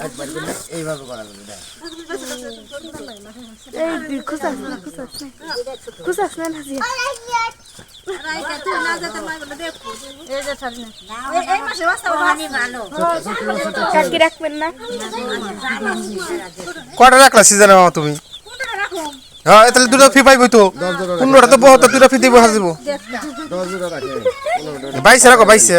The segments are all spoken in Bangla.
একবার করে এইভাবে করা যাবে দেখ এই খুশাস না খুশাস না না না তুমি? হ্যাঁ তাহলে দুটো ফি পাইবই তো। পনেরোটা তো বহুত ফি দিব জোড়া। বাইশে রাখো, বাইশে।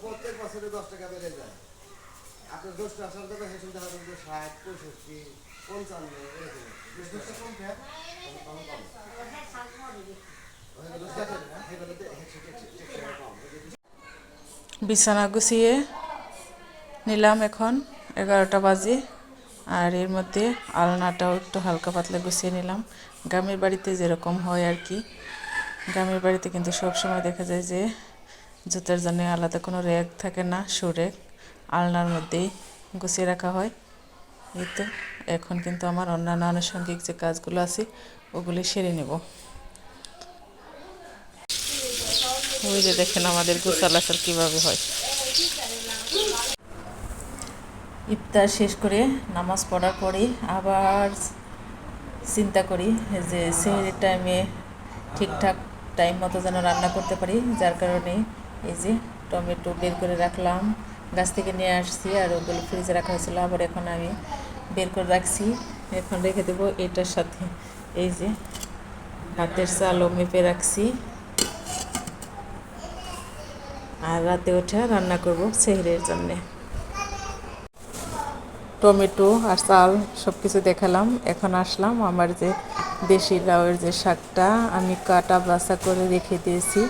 প্রত্যেক বছরে দশ টাকা বেড়ে যায় আপনার দশটা আসার কথা দেখা যাবে ষাট পঁয়ষট্টি পঞ্চান্ন বিছানা গুছিয়ে নিলাম এখন, এগারোটা বাজে। আর এর মধ্যে আলনাটাও একটু হালকা পাতলা গুছিয়ে নিলাম। গ্রামের বাড়িতে যেরকম হয় আর কি। গ্রামের বাড়িতে কিন্তু সব সময় দেখা যায় যে জুতার জন্য আলাদা কোনো র্যাক থাকে না সুরেক আলনার মধ্যেই গুছিয়ে রাখা হয়। এই তো, এখন কিন্তু আমার অন্যান্য আনুষঙ্গিক যে কাজগুলো আছে, ওগুলি সেরে নেব। ওই যে দেখেন আমাদের গোসাল আসার কীভাবে হয়। ইফতার শেষ করে নামাজ পড়ার পরে আবার চিন্তা করি যে সেহের টাইমে ঠিকঠাক টাইম মতো যেন রান্না করতে পারি, যার কারণে এই যে টমেটো বের করে রাখলাম, গাছ থেকে নিয়ে আসছি আর ওগুলো ফ্রিজে রাখা হয়েছিল, আবার এখন আমি বের করে রাখছি। এখন রেখে দেবো এটার সাথে। এই যে হাতের চালও মেপে রাখছি। আর রাতে ওঠা রান্না করব সেহরের জন্যে। টমেটো আর চাল সব কিছু দেখালাম। এখন আসলাম আমার যে দেশি লাউয়ের যে শাকটা। আমি কাটা বাসা করে রেখে দিয়েছি।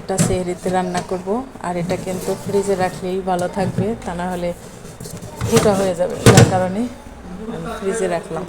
এটা সেহরিতে রান্না করব। আর এটা কিন্তু ফ্রিজে রাখলেই ভালো থাকবে। তা না হলে ফুটা হয়ে যাবে। যার কারণে আমি ফ্রিজে রাখলাম।